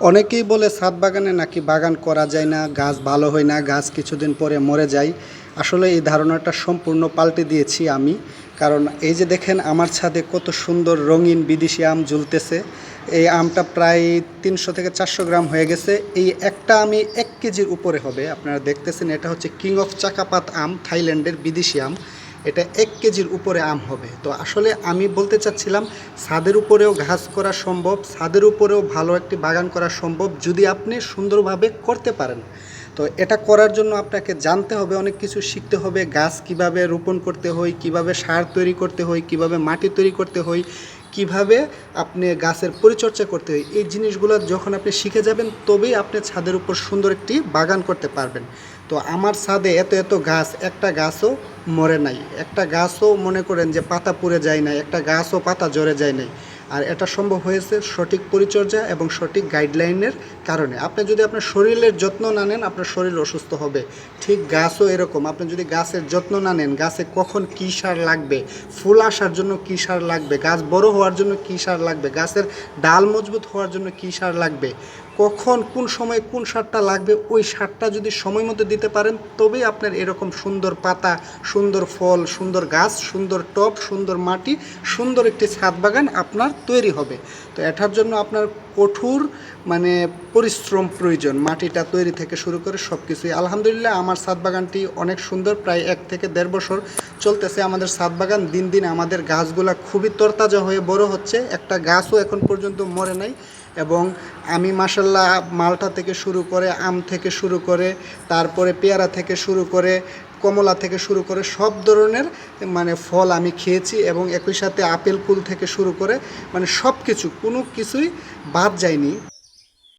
অনেকেই বলে, ছাদ বাগানে নাকি বাগান করা যায় না, গাছ ভালো হয় না, গাছ কিছুদিন পরে মরে যায়। আসলে এই ধারণাটা সম্পূর্ণ পাল্টে দিয়েছি আমি। কারণ এই যে দেখেন, আমার ছাদে কত সুন্দর রঙিন বিদেশি আম ঝুলতেছে। এই আমটা প্রায় তিনশো থেকে চারশো গ্রাম হয়ে গেছে। এই একটা আমি এক কেজির উপরে হবে, আপনারা দেখতেছেন, এটা হচ্ছে কিং অফ চাকাপাত আম, থাইল্যান্ডের বিদেশি আম। এটা এক কেজির উপরে আম হবে। তো আসলে আমি বলতে চাচ্ছিলাম, ছাদের উপরেও ঘাস করা সম্ভব, ছাদের উপরেও ভালো একটি বাগান করা সম্ভব যদি আপনি সুন্দরভাবে করতে পারেন। তো এটা করার জন্য আপনাকে জানতে হবে, অনেক কিছু শিখতে হবে, গাছ কীভাবে রোপণ করতে হয়, কীভাবে সার তৈরি করতে হয়, কীভাবে মাটি তৈরি করতে হয় কীভাবে আপনি গাছের পরিচর্যা করতে হয়, এই জিনিসগুলো যখন আপনি শিখে যাবেন, তবেই আপনি ছাদের উপর সুন্দর একটি বাগান করতে পারবেন। তো আমার ছাদে এত এত গাছ, একটা গাছও মরে নাই। একটা গাছও মনে করেন যে পাতা পুড়ে যায় নাই, একটা গাছও পাতা জ্বরে যায় নাই। আর এটা সম্ভব হয়েছে সঠিক পরিচর্যা এবং সঠিক গাইডলাইনের কারণে। আপনি যদি আপনার শরীরের যত্ন না নেন, আপনার শরীর অসুস্থ হবে। ঠিক গাছও এরকম। আপনি যদি গাছের যত্ন না নেন, গাছে কখন কী সার লাগবে, ফুল আসার জন্য কী সার লাগবে, গাছ বড় হওয়ার জন্য কী সার লাগবে, গাছের ডাল মজবুত হওয়ার জন্য কী সার লাগবে, কখন, কোন সময় কোন সারটা লাগবে, ওই সারটা যদি সময় মতো দিতে পারেন, তবেই আপনার এরকম সুন্দর পাতা, সুন্দর ফল, সুন্দর গাছ, সুন্দর টব, সুন্দর মাটি, সুন্দর একটি ছাদ বাগান আপনার তৈরি হবে। তো এটার জন্য আপনার কঠোর মানে পরিশ্রম প্রয়োজন। মাটিটা তৈরি থেকে শুরু করে সব কিছুই আলহামদুলিল্লাহ, আমার ছাদ বাগানটি অনেক সুন্দর। প্রায় এক থেকে দেড় বছর চলতেছে আমাদের ছাদ বাগান। দিন দিন আমাদের গাছগুলা খুবই তরতাজা হয়ে বড় হচ্ছে। একটা গাছও এখন পর্যন্ত মরে নাই এবং আমি মাসাল্লাহ মালটা থেকে শুরু করে, আম থেকে শুরু করে, তারপরে পেয়ারা থেকে শুরু করে কমলা থেকে শুরু করে সব ধরনের মানে ফল আমি খেয়েছি এবং একই সাথে আপেল কুল থেকে শুরু করে মানে সব কিছু কোনো কিছুই বাদ যায়নি।